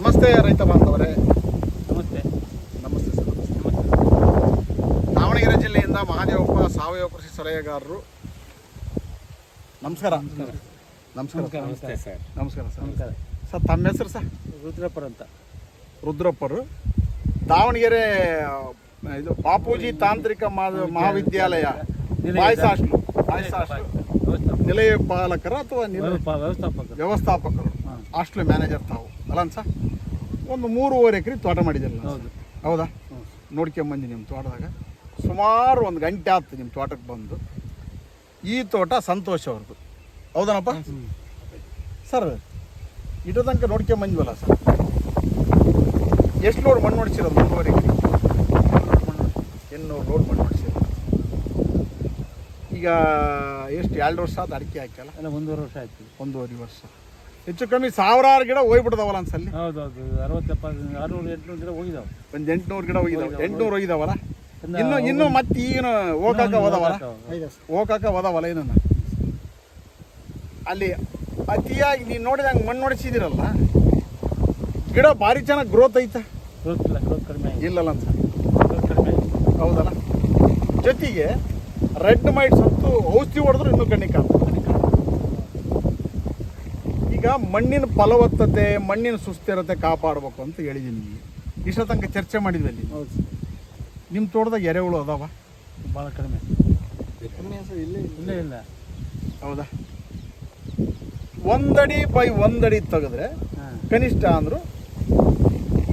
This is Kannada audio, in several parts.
ನಮಸ್ತೆ ರೈತ ಬಾಂಧವರೇ. ನಮಸ್ತೆ. ನಮಸ್ತೆ ಸರ್. ನಮಸ್ತೆ. ನಮಸ್ತೆ ದಾವಣಗೆರೆ ಜಿಲ್ಲೆಯಿಂದ ಮಹಾದೇವಪ್ಪ ಸಾವಯವ ಕೃಷಿ ಸಲಹೆಗಾರರು. ನಮಸ್ಕಾರ. ನಮಸ್ಕಾರ. ನಮಸ್ಕಾರ. ನಮಸ್ತೆ ಸರ್. ನಮಸ್ಕಾರ ಸರ್. ನಮಸ್ಕಾರ. ಸರ್ ತಮ್ಮ ಹೆಸರು ಸರ್? ರುದ್ರಪ್ಪರ್ ಅಂತ. ರುದ್ರಪ್ಪರು. ದಾವಣಗೆರೆ ಇದು ಬಾಪೂಜಿ ತಾಂತ್ರಿಕ ಮಹಾ- ಮಹಾವಿದ್ಯಾಲಯ. ನಿಲಯ. ಬಾಯ್ಸ್ ಹಾಸ್ಟ್ಲು ಬಾಯ್ಸ್ ಹಾಸ್ಟ್ಲು ನಿಲಯ ಪಾಲಕರ ಅಥವಾ ನಿಲಯ ವ್ಯವಸ್ಥಾಪಕರು. ವ್ಯವಸ್ಥಾಪಕರು? ಹಾಂ. ಹಾಸ್ಟ್ಲ್ ಮ್ಯಾನೇಜರ್ ತಾವು. ಅಲ್ಲ ಸರ್ ಒಂದು ಮೂರುವರೆ ಎಕರೆ ತೋಟ ಮಾಡಿದಿರಲ್ಲ ಹೌದು. ಹೌದಾ. ನೋಡ್ಕೊಂಬಂದು ನಿಮ್ಮ ತೋಟದಾಗ. ಸುಮಾರು ಒಂದು ಗಂಟೆ ಆಯ್ತು ನಿಮ್ಮ ತೋಟಕ್ಕೆ ಬಂದು. ಈ ತೋಟ ಸಂತೋಷ ಅವ್ರದ್ದು ಹೌದನಪ್ಪ? ಸರ್ ಇಟೋ ತನಕ ನೋಡ್ಕೊಂಬಂದ್ವಲ್ಲ ಸರ್? ಎಷ್ಟು ಲೋಡ್ ಮಣ್ಣು ಹೊಡಿಸಿರೋದು? ಮೂರುವರೆ ಎಕರೆ. ಎನ್ನೂರು ಲೋಡ್ ಮಣ್ಣು ಹೊಡಿಸಿರೋದು. ಈಗ ಎಷ್ಟು ಎರಡು ವರ್ಷ ಆದ ಅಡಿಕೆ ಹಾಕ್ಯಲ್ಲ ಒಂದು ಒಂದೂವರೆ ವರ್ಷ ಆಯ್ತು. ಒಂದೂವರೆ ವರ್ಷ. ಹೆಚ್ಚು ಕಮ್ಮಿ ಸಾವಿರಾರು ಗಿಡ ಹೋಗ್ಬಿಡ್ತಾವಲ್ಲ ಅನ್ಸಲ್ಲಿ? ಹೌದು ಹೌದು ಅರವತ್ತು ಎಪ್ಪತ್ತು ಆರುನೂರು ಎಂಟುನೂರು ಗಿಡ ಹೋಗಿದಾವೆ. ಒಂದು ಎಂಟುನೂರು ಗಿಡ ಹೋಗಿದಾವೆ. ಎಂಟುನೂರು ಹೋಗಿದಾವಲ್ಲ? ಇನ್ನು ಇನ್ನು ಮತ್ತೆ ಈಗಿನ ಹೋಗಾಕ ಹೋದವಲ್ಲ? ಹೋಗಾಕ ಹೋಗಾಕ ಹೋದವಲ್ಲ ಏನನ್ನ? ಅಲ್ಲಿ ಅತಿಯಾಗಿ ನೀನು ನೋಡಿದಂಗೆ ಮಣ್ಣು ಹೊಡಿಸಿದಿರಲ್ಲ ಗಿಡ ಭಾರಿ ಚೆನ್ನಾಗಿ ಗ್ರೋತ್ ಐತ. ಗ್ರೋತ್ ಇಲ್ಲ ಗ್ರೋತ್ ಕಡಿಮೆ ಇಲ್ಲಲ್ಲ ಅಂತ. ಗ್ರೋತ್ ಕಡಿಮೆ ಹೌದಲ್ಲ? ಜೊತೆಗೆ ರೆಡ್ ಮೈಟ್ಸ್ ಅಂತೂ ಔಷಧಿ ಹೊಡೆದ್ರು ಇನ್ನೂ ಕಣ್ಣಿಗೆ ಕಾಣ್ತದೆ. ಈಗ ಮಣ್ಣಿನ ಫಲವತ್ತತೆ ಮಣ್ಣಿನ ಸುಸ್ಥಿರತೆ ಕಾಪಾಡಬೇಕು ಅಂತ ಹೇಳಿದ್ದೀನಿ ನಿಮಗೆ. ಇಷ್ಟ ತನಕ ಚರ್ಚೆ ಮಾಡಿದ್ವಿ ಅಲ್ಲಿ. ಹೌದು ನಿಮ್ಮ ತೋಟದಾಗ ಎರೆಹುಳು ಅದಾವ? ಭಾಳ ಕಡಿಮೆ. ಇಲ್ಲೇ ಇಲ್ಲ. ಹೌದಾ? ಒಂದಡಿ ಬೈ ಒಂದಡಿ ತೆಗೆದ್ರೆ ಹಾಂ. ಕನಿಷ್ಠ ಅಂದರು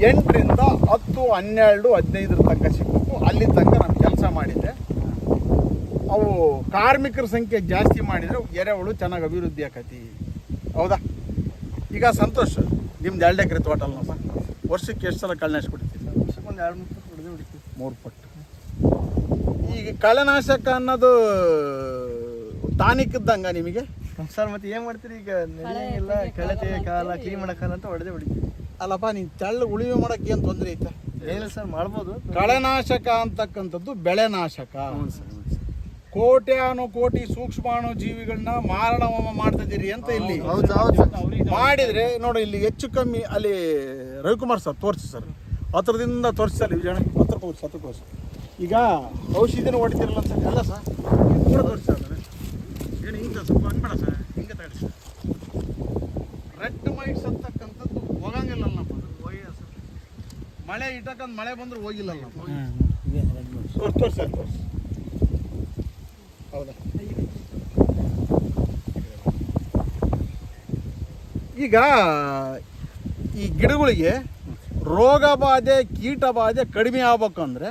ಎಂಟರಿಂದ ಹತ್ತು ಹನ್ನೆರಡು ಹದಿನೈದರ ತನಕ ಸಿಗಬೇಕು. ಅಲ್ಲಿ ತನಕ ನಾನು ಕೆಲಸ ಮಾಡಿದ್ದೆ. ಅವು ಕಾರ್ಮಿಕರ ಸಂಖ್ಯೆ ಜಾಸ್ತಿ ಮಾಡಿದರೆ ಎರೆಹುಳು ಚೆನ್ನಾಗಿ ಅಭಿವೃದ್ಧಿ ಆಕತಿ. ಹೌದಾ? ಈಗ ಸಂತೋಷ ನಿಮ್ದು ಎರಡು ಎಕರೆ ತೋಟ ಅಲ್ಲಪ್ಪ ವರ್ಷಕ್ಕೆ ಎಷ್ಟು ಸಲ ಕಳೆನಾಶ ಕೊಡ್ತೀವಿ ಒಂದು ಎರಡು ಮೂರು ಹೊಡೆದು ಹೊಡಿತೀವಿ. ಮೂರು ಪಟ್ಟು. ಈಗ ಕಳೆನಾಶಕ ಅನ್ನೋದು ಟಾನಿಕ್ ಇದ್ದಂಗ ನಿಮಗೆ? ಸರ್ ಮತ್ತೆ ಏನ್ ಮಾಡ್ತೀರಿ? ಈಗ ನೆಲ ಕಳೆ ಕಾಲ ಕ್ಲೀನ್ ಮಾಡಕಾಲ ಅಂತ ಹೊಡೆದೇ ಹೊಡಿತೀವಿ. ಅಲ್ಲಪ್ಪ ನೀನು ತೆಳ್ಳು ಉಳಿವೆ ಮಾಡೋಕ್ಕೆ ಏನು ತೊಂದರೆ ಐತೆ? ಏನಿಲ್ಲ ಸರ್ ಮಾಡ್ಬೋದು. ಕಳೆನಾಶಕ ಅಂತಕ್ಕಂಥದ್ದು ಬೆಳೆನಾಶಕ ಹ್ಞೂ ಸರ್ ಹ್ಞೂ ಸರ್. ಕೋಟ್ಯಾನು ಕೋಟಿ ಸೂಕ್ಷ್ಮಾಣು ಜೀವಿಗಳನ್ನ ಮಾರಣ ಮಾಡ್ತಿದ್ದೀರಿ ಅಂತ ಇಲ್ಲಿ ಮಾಡಿದ್ರೆ ನೋಡಿ ಇಲ್ಲಿ ಹೆಚ್ಚು ಕಮ್ಮಿ ಅಲ್ಲಿ ರವಿಕುಮಾರ್ ಸರ್ ತೋರಿಸಿ ಸರ್. ಹತ್ರದಿಂದ ತೋರಿಸಿ ಸರ್ ವಿಜಯಣ್ಣ. ಹತ್ರ ಕೋರ್ಸ್ ಹತ್ರ ಕೋರ್ಸ್ ಈಗ ಔಷಧಿನ ಹೊಡಿತಿರಲ್ಲ ಸರ್. ಎಲ್ಲ ಸರ್ ಕೂಡ ತೋರಿಸಿ ಸರ್. ಏನು ಹಿಂಗೆ ಸ್ವಲ್ಪ ಬೇಡ ಸರ್. ಹಿಂಗೆ ತಗೊಳ್ಳಿ ಸರ್. ರೆಡ್ ಮೈಟ್ಸ್ ಅಂತಕ್ಕಂಥದ್ದು ಹೋಗಂಗಿಲ್ಲಲ್ಲಪ್ಪ ಮಳೆ ಇಟ್ಟಕ್ಕಂತ ಮಳೆ ಬಂದ್ರೆ ಹೋಗಿಲ್ಲ ಹ್ಞೂ ಇದೆ ರೆಡ್ ಮಿರ್ಚಿ. ತೋರ್ಸಿ ತೋರ್ಸಿ ಸರ್ ತೋರಿಸಿ. ಹೌದಾ? ಈಗ ಈ ಗಿಡಗಳಿಗೆ ರೋಗ ಬಾಧೆ ಕೀಟ ಬಾಧೆ ಕಡಿಮೆ ಆಗ್ಬೇಕಂದ್ರೆ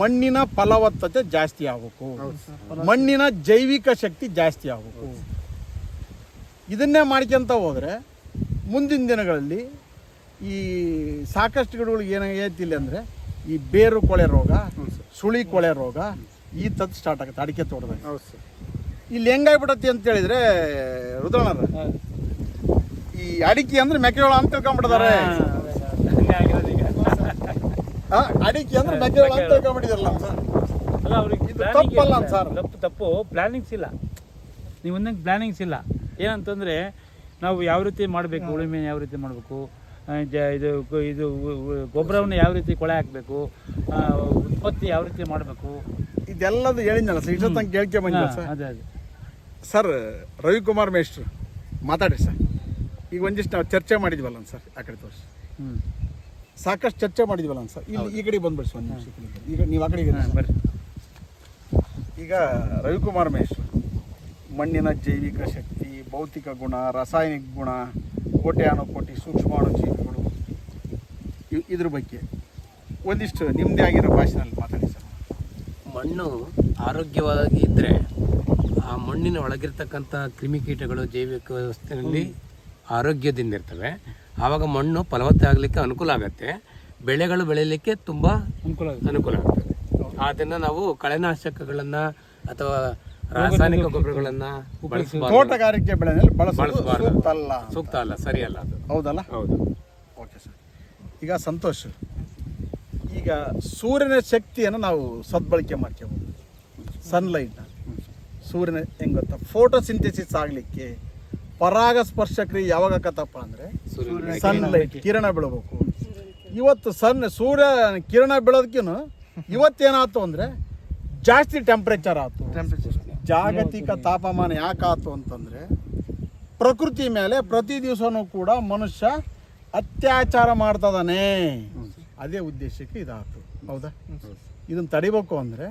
ಮಣ್ಣಿನ ಫಲವತ್ತತೆ ಜಾಸ್ತಿ ಆಗಬೇಕು. ಮಣ್ಣಿನ ಜೈವಿಕ ಶಕ್ತಿ ಜಾಸ್ತಿ ಆಗಬೇಕು. ಇದನ್ನೇ ಮಾಡ್ಕೊಂತ ಹೋದರೆ ಮುಂದಿನ ದಿನಗಳಲ್ಲಿ ಈ ಸಾಕಷ್ಟು ಗಿಡಗಳಿಗೆ ಏನಾಗೈತಿಲ್ಲ ಅಂದರೆ ಈ ಬೇರು ಕೊಳೆ ರೋಗ ಸುಳಿ ಕೊಳೆ ರೋಗ ಈ ತತ್ ಸ್ಟಾರ್ಟ್ ಆಗುತ್ತೆ ಅಡಿಕೆ ತೋಟದಾಗ ಹೌದು ಸರ್. ಇಲ್ಲಿ ಹೆಂಗಾಗ್ಬಿಡತ್ತೆ ಅಂತ ಹೇಳಿದ್ರೆ ರುದ್ರಣ್ಣ. ಈ ಅಡಿಕೆ ಅಂದ್ರೆ ಮೆಕ್ಕೆಜೋಳ ಅಂತ ಆ, ಅಡಿಕೆ ಅಂದ್ರೆ ಮೆಕ್ಕೆಜೋಳ ಅಂತ ತಿಳ್ಕೊಂಡ್ಬಿಟ್ಟಿದ್ರಲ್ಲ. ಸರ್ ಅಲ್ಲ ಅವ್ರಿಗೆ ಇದು ತಪ್ಪಲ್ಲ ಸರ್. ತಪ್ಪು ತಪ್ಪು. ಪ್ಲಾನಿಂಗ್ಸ್ ಇಲ್ಲ. ನೀವು ಒಂದಂಗೆ ಪ್ಲಾನಿಂಗ್ಸ್ ಇಲ್ಲ. ಏನಂತಂದರೆ ನಾವು ಯಾವ ರೀತಿ ಮಾಡಬೇಕು ಉಳುಮೆ ಯಾವ ರೀತಿ ಮಾಡಬೇಕು ಇದು ಇದು ಉ- ಗೊಬ್ಬರವನ್ನು ಯಾವ ರೀತಿ ಕೊಳೆ ಹಾಕಬೇಕು ಉತ್ಪತ್ತಿ ಯಾವ ರೀತಿ ಮಾಡಬೇಕು ಇದೆಲ್ಲದು ಹೇಳಿದ್ನಲ್ಲ ಸರ್? ಇಷ್ಟ ತಂಗ ಕೇಳ್ಕೆ ಬಂದಿಲ್ಲ ಸರ್? ಅದೇ ಅದೇ. ಸರ್ ರವಿಕುಮಾರ್ ಮೇಷ್ಟ್ರು ಮಾತಾಡಿ ಸರ್. ಈಗ ಒಂದಿಷ್ಟು ನಾವು ಚರ್ಚೆ ಮಾಡಿದ್ವಲ್ಲ ಸರ್ ಆ ಕಡೆ ತೋರಿಸಿ. ಹ್ಞೂ ಸಾಕಷ್ಟು ಚರ್ಚೆ ಮಾಡಿದ್ವಲ್ಲ ಸರ್. ಇಲ್ಲಿ ಈ ಕಡೆ ಬಂದ್ಬಿಡಿ ಒಂದು ನಿಮಿಷ ಈ ಕಡೆ ಈಗ ನೀವು ಆ ಕಡೆ ಇರಿ ಸರ್. ಬರ್ರಿ. ಈಗ ರವಿಕುಮಾರ್ ಮೇಷ್ಟ್ರು ಮಣ್ಣಿನ ಜೈವಿಕ ಶಕ್ತಿ ಭೌತಿಕ ಗುಣ ರಾಸಾಯನಿಕ ಗುಣ ಕೋಟೆ ಕೋಟಿ ಸೂಕ್ಷ್ಮಾಣು ಜೀವಿಗಳು ಇ- ಇದ್ರ ಬಗ್ಗೆ ಒಂದಿಷ್ಟು ನಿಮ್ಮದೇ ಆಗಿರೋ ಭಾಷೆನಲ್ಲಿ ಮಾತಾಡಿ. ಸರ್ ಮಣ್ಣು ಆರೋಗ್ಯವಾಗಿ ಇದ್ದರೆ ಆ ಮಣ್ಣಿನ ಒಳಗಿರ್ತಕ್ಕಂಥ ಕ್ರಿಮಿಕೀಟಗಳು ಜೈವಿಕ ವ್ಯವಸ್ಥೆಯಲ್ಲಿ ಆರೋಗ್ಯದಿಂದ ಇರ್ತವೆ. ಆವಾಗ ಮಣ್ಣು ಫಲವತ್ತೆ ಆಗಲಿಕ್ಕೆ ಅನುಕೂಲ ಆಗುತ್ತೆ. ಬೆಳೆಗಳು ಬೆಳೀಲಿಕ್ಕೆ ತುಂಬ ಅನುಕೂಲ ಅನುಕೂಲ ಆಗ್ತದೆ. ಆದ್ದರಿಂದ ನಾವು ಕಳೆನಾಶಕಗಳನ್ನು ಅಥವಾ ರಾಸಾಯನಿಕ ಗೊಬ್ಬರಗಳನ್ನು ಬಳಸಬಾರ್ದು. ತೋಟಗಾರಿಕೆ ಬೆಳೆನಲ್ಲಿ ಬಳಸೋದು ಬಳಸಬಾರ್ದು. ಸೂಕ್ತ ಅಲ್ಲ ಸೂಕ್ತ ಅಲ್ಲ ಸರಿಯಲ್ಲ. ಅದು ಹೌದಲ್ಲ? ಹೌದು. Okay sir. ಈಗ ಸಂತೋಷ್. ಈಗ ಸೂರ್ಯನ ಶಕ್ತಿಯನ್ನು ನಾವು ಸದ್ಬಳಕೆ ಮಾಡ್ಕೋಬೋದು. ಸನ್ಲೈಟ್ನ ಸೂರ್ಯನ ಹೆಂಗೆ ಗೊತ್ತಾ? ಫೋಟೋಸಿಂಥೆಸಿಸ್ ಆಗಲಿಕ್ಕೆ ಪರಾಗಸ್ಪರ್ಶ ಕ್ರಿಯೆ ಯಾವಾಗ ಆಕತ್ತಪ್ಪ ಅಂದರೆ ಸನ್ಲೈಟ್ ಕಿರಣ ಬೀಳಬೇಕು. ಇವತ್ತು ಸನ್ ಸೂರ್ಯ ಕಿರಣ ಬೀಳೋದಕ್ಕಿನ್ನು ಇವತ್ತೇನಾಯ್ತು ಅಂದರೆ ಜಾಸ್ತಿ ಟೆಂಪ್ರೇಚರ್ ಆಯ್ತು. ಟೆಂಪರೇಚರ್ ಜಾಗತಿಕ ತಾಪಮಾನ ಯಾಕಾಯ್ತು ಅಂತಂದರೆ ಪ್ರಕೃತಿ ಮೇಲೆ ಪ್ರತಿ ದಿವಸನೂ ಕೂಡ ಮನುಷ್ಯ ಅತ್ಯಾಚಾರ ಮಾಡ್ತದಾನೆ ಅದೇ ಉದ್ದೇಶಕ್ಕೆ ಇದಾಯ್ತು ಹೌದಾ? ಇದನ್ನು ತಡಿಬೇಕು ಅಂದರೆ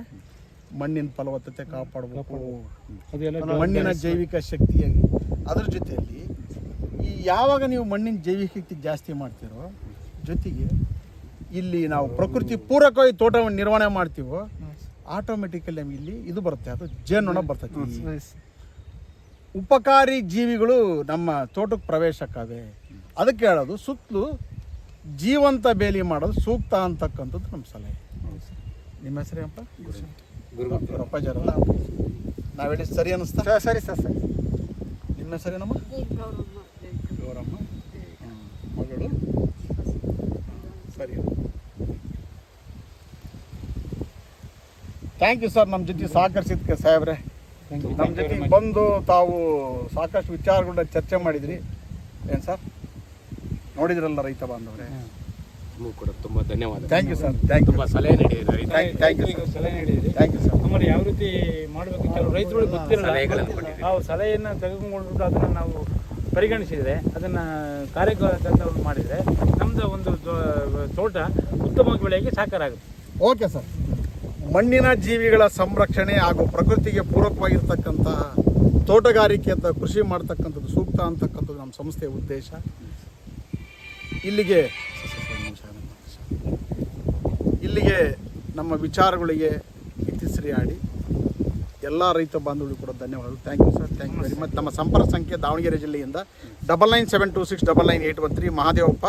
ಮಣ್ಣಿನ ಫಲವತ್ತತೆ ಕಾಪಾಡಬೇಕು. ಮಣ್ಣಿನ ಜೈವಿಕ ಶಕ್ತಿಯಾಗಿ. ಅದ್ರ ಜೊತೆಯಲ್ಲಿ ಈ ಯಾವಾಗ ನೀವು ಮಣ್ಣಿನ ಜೈವಿಕ ಶಕ್ತಿ ಜಾಸ್ತಿ ಮಾಡ್ತೀರೋ ಜೊತೆಗೆ ಇಲ್ಲಿ ನಾವು ಪ್ರಕೃತಿ ಪೂರಕವಾಗಿ ತೋಟವನ್ನು ನಿರ್ವಹಣೆ ಮಾಡ್ತೀವೋ ಆಟೋಮೆಟಿಕಲಿ ನಮ್ಗೆ ಇಲ್ಲಿ ಇದು ಬರುತ್ತೆ. ಅದು ಜೇನುನೊಣ ಬರ್ತೈತಿ. ಉಪಕಾರಿ ಜೀವಿಗಳು ನಮ್ಮ ತೋಟಕ್ಕೆ ಪ್ರವೇಶಕ್ಕಾವೆ. ಅದಕ್ಕೆ ಹೇಳೋದು ಸುತ್ತಲೂ ಜೀವಂತ ಬೇಲಿ ಮಾಡೋದು ಸೂಕ್ತ ಅಂತಕ್ಕಂಥದ್ದು ನಮ್ಮ ಸಲಹೆ. ನಿಮ್ಮ ಹೆಸರೇನಪ್ಪ ಗುರು ಅಪ್ಪಾಜರಲ್ಲ ನಾವು ಹೇಳಿ ಸರಿ ಅನ್ನಿಸ್ತಾ ಸರಿ ಸರ್ ಸರಿ ನಿಮ್ಮ ಹೆಸರೇನಮ್ಮ ಗೌರಮ್ಮ. ಮಗಳು? ಸರಿ. ಥ್ಯಾಂಕ್ ಯು ಸರ್ ನಮ್ಮ ಜೊತೆ ಸಹಕರಿಸಿದ್ಕೆ ಸಾಹೇಬ್ರೆ. ನಮ್ಮ ಜೊತೆ ಬಂದು ತಾವು ಸಾಕಷ್ಟು ವಿಚಾರಗಳನ್ನ ಚರ್ಚೆ ಮಾಡಿದ್ರಿ. ಏನು ಸರ್ ನೋಡಿದ್ರಲ್ಲ ರೈತ ಬಾಂಧವ್ರೆ. ನಿಮಗೂ ಕೂಡ ತುಂಬ ಧನ್ಯವಾದ thank you sir thank you ತುಂಬಾ ಸಲಹೆ ನೀಡಿದ್ರಿ ಥ್ಯಾಂಕ್ ಥ್ಯಾಂಕ್ ಯು ಸಲಹೆ ನೀಡಿದ್ರಿ. ಥ್ಯಾಂಕ್ ಯು ಸರ್ ಆಮೇಲೆ ಯಾವ ರೀತಿ ಮಾಡಬೇಕು ಕೆಲವು ರೈತರುಗಳಿಗೆ ಗೊತ್ತಿರಲ್ಲ. ನಾವು ಸಲಹೆಯನ್ನು ತೆಗೆದುಕೊಂಡ್ಬಿಟ್ಟು ಅದನ್ನು ನಾವು ಪರಿಗಣಿಸಿದರೆ ಅದನ್ನು ಕಾರ್ಯಕರ್ತವನ್ನು ಮಾಡಿದರೆ ನಮ್ಮದು ಒಂದು ತೋಟ ಉತ್ತಮವಾಗಿ ಬೆಳೆಗೆ ಸಾಕಾರ ಆಗುತ್ತೆ ಓಕೆ ಸರ್ ಮಣ್ಣಿನ ಜೀವಿಗಳ ಸಂರಕ್ಷಣೆ ಹಾಗೂ ಪ್ರಕೃತಿಗೆ ಪೂರಕವಾಗಿರ್ತಕ್ಕಂತಹ ತೋಟಗಾರಿಕೆ ಅಂತ ಕೃಷಿ ಮಾಡ್ತಕ್ಕಂಥದ್ದು ಸೂಕ್ತ ಅಂತಕ್ಕಂಥದ್ದು ನಮ್ಮ ಸಂಸ್ಥೆಯ ಉದ್ದೇಶ. ಇಲ್ಲಿಗೆ ಇಲ್ಲಿಗೆ ನಮ್ಮ ವಿಚಾರಗಳಿಗೆ ಇತಿಶ್ರೀ ಆಡಿ ಎಲ್ಲ ರೈತ ಬಾಂಧವರಿಗೂ ಕೂಡ ಧನ್ಯವಾದಗಳು. Thank you sir thank you very much ನಮ್ಮ ಸಂಪರ್ಕ ಸಂಖ್ಯೆ ದಾವಣಗೆರೆ ಜಿಲ್ಲೆಯಿಂದ double nine seven two six double nine eight one three Mahadevappa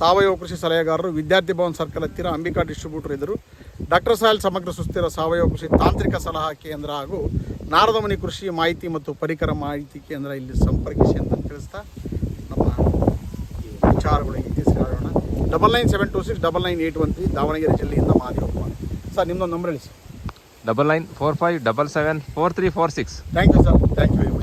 ಸಾವಯವ ಕೃಷಿ ಸಲಹೆಗಾರರು ವಿದ್ಯಾರ್ಥಿ ಭವನ್ ಸರ್ಕಲ್ ಹತ್ತಿರ ಅಂಬಿಕಾ ಡಿಸ್ಟ್ರಿಬ್ಯೂಟರ್ ಇದ್ದರು. ಡಾಕ್ಟರ್ ಸಾಯಲ್ ಸಮಗ್ರ ಸುಸ್ಥಿರ ಸಾವಯವ ಕೃಷಿ ತಾಂತ್ರಿಕ ಸಲಹಾ ಕೇಂದ್ರ ಹಾಗೂ ನಾರದಮನಿ ಕೃಷಿ ಮಾಹಿತಿ ಮತ್ತು ಪರಿಕರ ಮಾಹಿತಿ ಕೇಂದ್ರ ಇಲ್ಲಿ ಸಂಪರ್ಕಿಸಿ ಅಂತ ತಿಳಿಸ್ತಾ ನಮ್ಮ ಈ ಇತಿಶ್ರೀ double nine seven two six double nine eight one three Davanagere ಜಿಲ್ಲೆಯಿಂದ ಮಹಾದೇವಪ್ಪ ಸರ್ ನಿಮ್ಮದೊಂದು ನಂಬರ್ ಹೇಳಿ sir double nine four five double seven four three four six thank you sir thank you